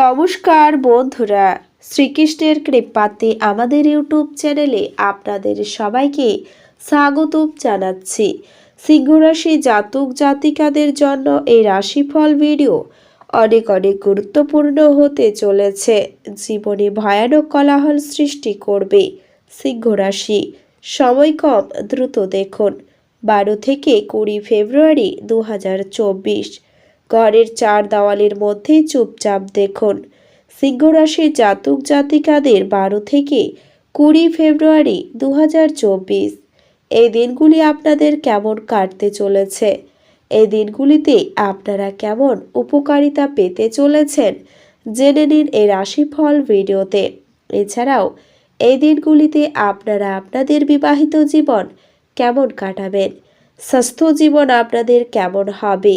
নমস্কার বন্ধুরা, শ্রীকৃষ্ণের কৃপাতে আমাদের ইউটিউব চ্যানেলে আপনাদের সবাইকে স্বাগত জানাচ্ছি। সিংহরাশি জাতক জাতিকাদের জন্য এই রাশিফল ভিডিও অনেক অনেক গুরুত্বপূর্ণ হতে চলেছে। জীবনে ভয়ানক কলাহল সৃষ্টি করবে সিংহরাশি। সময় কম দ্রুত দেখুন। বারো থেকে কুড়ি ফেব্রুয়ারি দু হাজার চব্বিশ। ঘরের চার দেওয়ালের মধ্যে চুপচাপ দেখুন। সিংহরাশির জাতক জাতিকাদের বারো থেকে কুড়ি ফেব্রুয়ারি দু হাজার চব্বিশ। এই দিনগুলি আপনাদের কেমন কাটতে চলেছে? এই দিনগুলিতে আপনারা কেমন উপকারিতা পেতে চলেছেন? জেনে নিন এই রাশিফল ভিডিওতে। এছাড়াও, এই দিনগুলিতে আপনারা আপনাদের বিবাহিত জীবন কেমন কাটাবেন? স্বাস্থ্য জীবন আপনাদের কেমন হবে?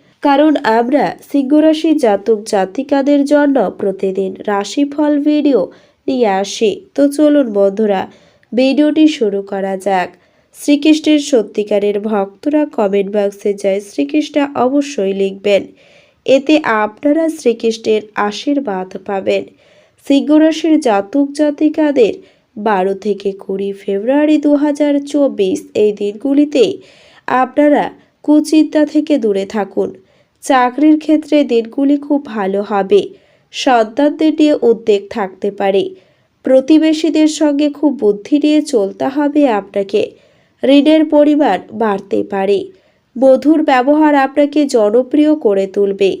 কারণ আমরা সিংহরাশি জাতক জাতিকাদের জন্য প্রতিদিন রাশিফল ভিডিও নিয়ে আসি। তো চলুন বন্ধুরা, ভিডিওটি শুরু করা যাক। শ্রীকৃষ্ণের সত্যিকারের ভক্তরা কমেন্ট বক্সে জয় শ্রীকৃষ্ণ অবশ্যই লিখবেন, এতে আপনারা শ্রীকৃষ্ণের আশীর্বাদ পাবেন। সিংহরাশির জাতক জাতিকাদের বারো থেকে কুড়ি ফেব্রুয়ারি দু হাজার চব্বিশ এই দিনগুলিতে আপনারা কুচিন্তা থেকে দূরে থাকুন। চাকরির ক্ষেত্রে দিনগুলি খুব ভালো হবে। সন্তানদের নিয়ে উদ্বেগ থাকতে পারে। প্রতিবেশীদের সঙ্গে খুব বুদ্ধি নিয়ে চলতে হবে আপনাকে। ঋণের পরিমাণ বাড়তে পারে। মধুর ব্যবহার আপনাকে জনপ্রিয় করে তুলবে।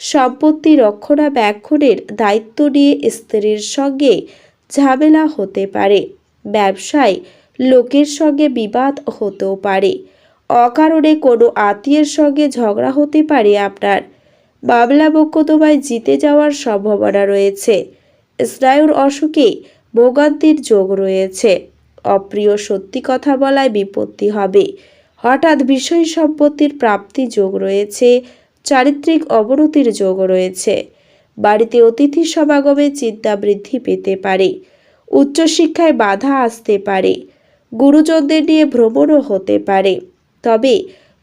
সম্পত্তি রক্ষণাবেক্ষণের দায়িত্ব নিয়ে স্ত্রীর সঙ্গে ঝামেলা হতে পারে। ব্যবসায় লোকের সঙ্গে বিবাদ হতেও পারে। অকারণে কোনো আত্মীয়ের সঙ্গে ঝগড়া হতে পারে আপনার। মামলা মোকদ্দমায় জিতে যাওয়ার সম্ভাবনা রয়েছে। স্নায়ুর অসুখে ভোগান্তির যোগ রয়েছে। অপ্রিয় সত্যি কথা বলায় বিপত্তি হবে। হঠাৎ বিষয় সম্পত্তির প্রাপ্তি যোগ রয়েছে, চারিত্রিক অবনতির যোগ রয়েছে। বাড়িতে অতিথি সমাগমে চিন্তা বৃদ্ধি পেতে পারে। উচ্চশিক্ষায় বাধা আসতে পারে। গুরুজনদের নিয়ে ভ্রমণও হতে পারে। তবে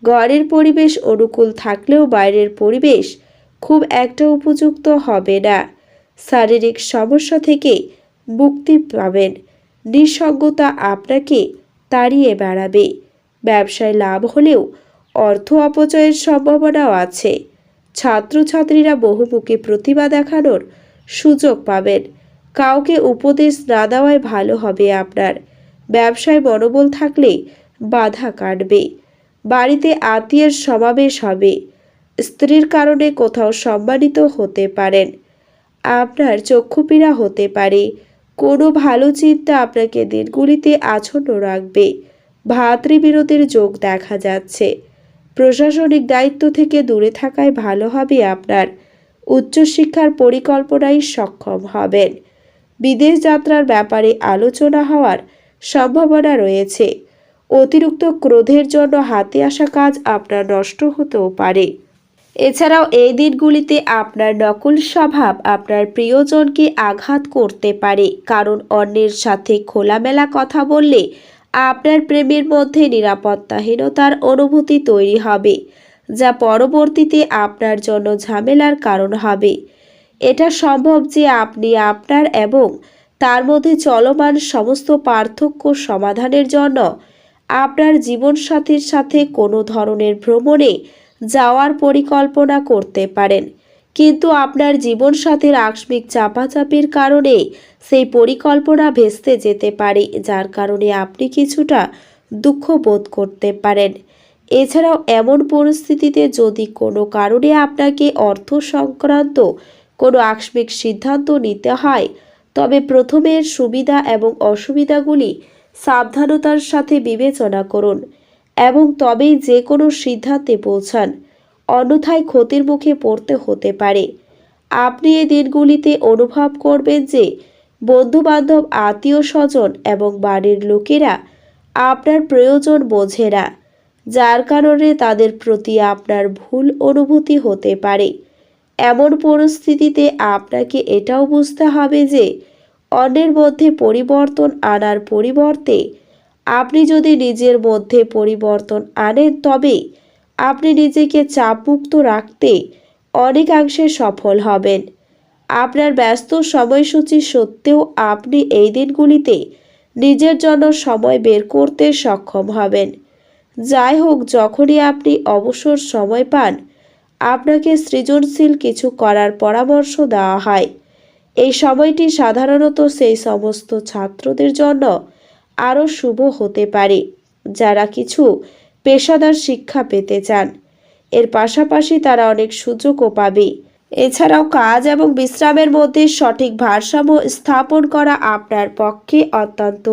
ঘরের পরিবেশ অনুকূল থাকলেও বাইরের পরিবেশ খুব একটা উপযুক্ত হবে না। শারীরিক সমস্যা থেকে মুক্তি পাবেন। নিঃসঙ্গতা আপনাকে তাড়িয়ে বেড়াবে। ব্যবসায় লাভ হলেও অর্থ অপচয়ের সম্ভাবনাও আছে। ছাত্রছাত্রীরা বহুমুখী প্রতিভা দেখানোর সুযোগ পাবেন। কাউকে উপদেশ না দেওয়াই ভালো হবে আপনার। ব্যবসায় মনোবল থাকলে বাধা কাটবে। বাড়িতে আত্মীয়ের সমাবেশ হবে। স্ত্রীর কারণে কোথাও সম্মানিত হতে পারেন। আপনার চক্ষুপীড়া হতে পারে। কোনো ভালো চিন্তা আপনাকে দিনগুলিতে আছন্ন রাখবে। ভাতৃবিরোধের যোগ দেখা যাচ্ছে। প্রশাসনিক দায়িত্ব থেকে দূরে থাকায় ভালো হবে আপনার। উচ্চশিক্ষার পরিকল্পনায় সক্ষম হবেন। বিদেশ যাত্রার ব্যাপারে আলোচনা হওয়ার সম্ভাবনা রয়েছে। অতিরিক্ত ক্রোধের জন্য হাতে আসা কাজ আপনার নষ্ট হতেও পারে। এছাড়াও এই দিনগুলিতে আপনার নকল স্বভাব আপনার প্রিয়জনকে আঘাত করতে পারে, কারণ অন্যের সাথে খোলামেলা কথা বললে আপনার প্রেমের মধ্যে নিরাপত্তাহীনতার অনুভূতি তৈরি হবে, যা পরবর্তীতে আপনার জন্য ঝামেলার কারণ হবে। এটা সম্ভব যে আপনি আপনার এবং তার মধ্যে চলমান সমস্ত পার্থক্য সমাধানের জন্য আপনার জীবনসাথীর সাথে কোনো ধরনের ভ্রমণে যাওয়ার পরিকল্পনা করতে পারেন। কিন্তু আপনার জীবনসাথীর আকস্মিক চাপাচাপির কারণে সেই পরিকল্পনা ভেস্তে যেতে পারে, যার কারণে আপনি কিছুটা দুঃখ বোধ করতে পারেন। এছাড়াও এমন পরিস্থিতিতে যদি কোনো কারণে আপনাকে অর্থ সংক্রান্ত কোনো আকস্মিক সিদ্ধান্ত নিতে হয়, তবে প্রথমের সুবিধা এবং অসুবিধাগুলি সাবধানতার সাথে বিবেচনা করুন এবং তবেই যে কোনো সিদ্ধান্তে পৌঁছান। অন্যথায় ক্ষতির মুখে পড়তে হতে পারে। আপনি এই দিনগুলিতে অনুভব করবেন যে বন্ধুবান্ধব আত্মীয় স্বজন এবং বাড়ির লোকেরা আপনার প্রয়োজন বোঝে না, যার কারণে তাদের প্রতি আপনার ভুল অনুভূতি হতে পারে। এমন পরিস্থিতিতে আপনাকে এটাও বুঝতে হবে যে অন্যের মধ্যে পরিবর্তন আনার পরিবর্তে আপনি যদি নিজের মধ্যে পরিবর্তন আনেন, তবে আপনি নিজেকে চাপমুক্ত রাখতে অনেকাংশে সফল হবেন। আপনার ব্যস্ত সময়সূচি সত্ত্বেও আপনি এই দিনগুলিতে নিজের জন্য সময় বের করতে সক্ষম হবেন। যাই হোক, যখনই আপনি অবসর সময় পান, আপনাকে সৃজনশীল কিছু করার পরামর্শ দেওয়া হয়। এই সময়টি সাধারণত সেই সমস্ত ছাত্রদের জন্য আরও শুভ হতে পারে, যারা কিছু পেশাদার শিক্ষা পেতে চান। এর পাশাপাশি তারা অনেক সুযোগও পাবে। এছাড়াও কাজ এবং বিশ্রামের মধ্যে সঠিক ভারসাম্য স্থাপন করা আপনার পক্ষে অত্যন্ত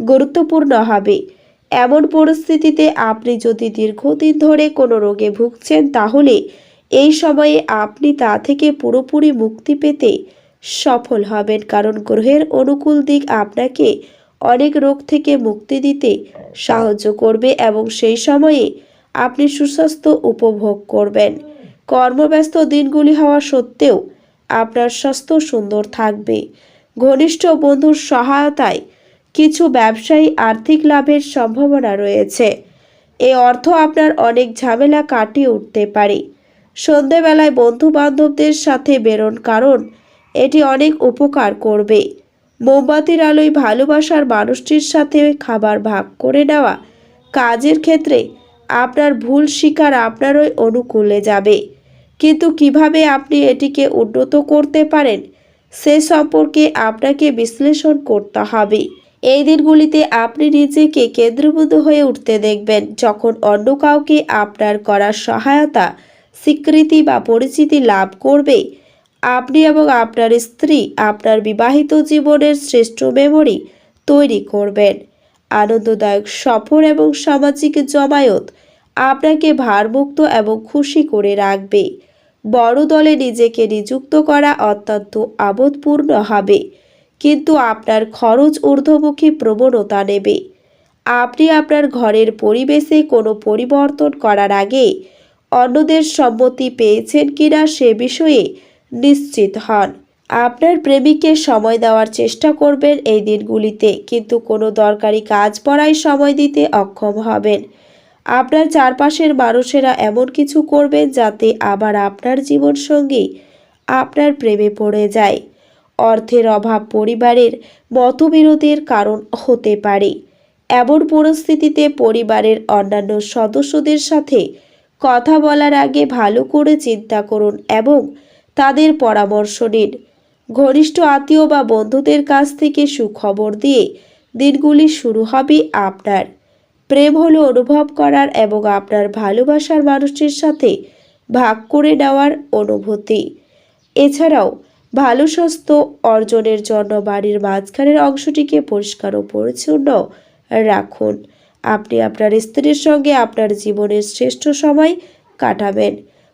গুরুত্বপূর্ণ হবে। এমন পরিস্থিতিতে আপনি যদি দীর্ঘদিন ধরে কোনো রোগে ভুগছেন, তাহলে এই সময়ে আপনি তা থেকে পুরোপুরি মুক্তি পেতে সফল হবেন। কারণ গ্রহের অনুকূল দিক আপনাকে অনেক রোগ থেকে মুক্তি দিতে সাহায্য করবে এবং সেই সময়ে আপনি সুস্বাস্থ্য উপভোগ করবেন। কর্মব্যস্ত দিনগুলি হওয়া সত্ত্বেও আপনার স্বাস্থ্য সুন্দর থাকবে। ঘনিষ্ঠ বন্ধুর সহায়তায় কিছু ব্যবসায়ী আর্থিক লাভের সম্ভাবনা রয়েছে। এই অর্থ আপনার অনেক ঝামেলা কাটিয়ে উঠতে পারে। সন্ধেবেলায় বন্ধু বান্ধবদের সাথে বেরোন, কারণ এটি অনেক উপকার করবে। মোমবাতির আলোয় ভালোবাসার মানুষটির সাথে খাবার ভাগ করে নেওয়া কাজের ক্ষেত্রে আপনার ভুল শিকার আপনারই অনুকূলে যাবে। কিন্তু কীভাবে আপনি এটিকে উন্নত করতে পারেন, সে সম্পর্কে আপনাকে বিশ্লেষণ করতে হবে। এই দিনগুলিতে আপনি নিজেকে কেন্দ্রবিন্দু হয়ে উঠতে দেখবেন, যখন অন্য কাউকে আপনার করার সহায়তা, স্বীকৃতি বা পরিচিতি লাভ করবে। আপনি এবং আপনার স্ত্রী আপনার বিবাহিত জীবনের শ্রেষ্ঠ মেমরি তৈরি করবেন। আনন্দদায়ক সফর এবং সামাজিক জমায়েত আপনাকে ভারমুক্ত এবং খুশি করে রাখবে। বড় দলে নিজেকে নিযুক্ত করা অত্যন্ত আবোধপূর্ণ হবে, কিন্তু আপনার খরচ ঊর্ধ্বমুখী প্রবণতা নেবে। আপনি আপনার ঘরের পরিবেশে কোনো পরিবর্তন করার আগে অন্যদের সম্মতি পেয়েছেন কিনা সে বিষয়ে নিশ্চিত হন। আপনার প্রেমিককে সময় দেওয়ার চেষ্টা করবেন এই দিনগুলিতে, কিন্তু কোনো দরকারি কাজ পড়ায় সময় দিতে অক্ষম হবেন। আপনার চারপাশের মানুষেরা এমন কিছু করবেন যাতে আবার আপনার জীবনসঙ্গী আপনার প্রেমে পড়ে যায়। অর্থের অভাব পরিবারের মতবিরোধের কারণ হতে পারে। এমন পরিস্থিতিতে পরিবারের অন্যান্য সদস্যদের সাথে কথা বলার আগে ভালো করে চিন্তা করুন এবং তাদের পরামর্শ নিন। ঘনিষ্ঠ আত্মীয় বা বন্ধুদের কাছ থেকে সুখবর দিয়ে দিনগুলি শুরু হবে আপনার। প্রেম হলো অনুভব করার এবং আপনার ভালোবাসার মানুষের সাথে ভাগ করে নেওয়ার অনুভূতি। এছাড়াও, ভালো স্বাস্থ্য অর্জনের জন্য বাড়ির মাঝখানের অংশটিকে পরিষ্কার ও পরিচ্ছন্ন রাখুন। আপনি আপনার স্ত্রীর সঙ্গে আপনার জীবনের শ্রেষ্ঠ সময় কাটাবেন।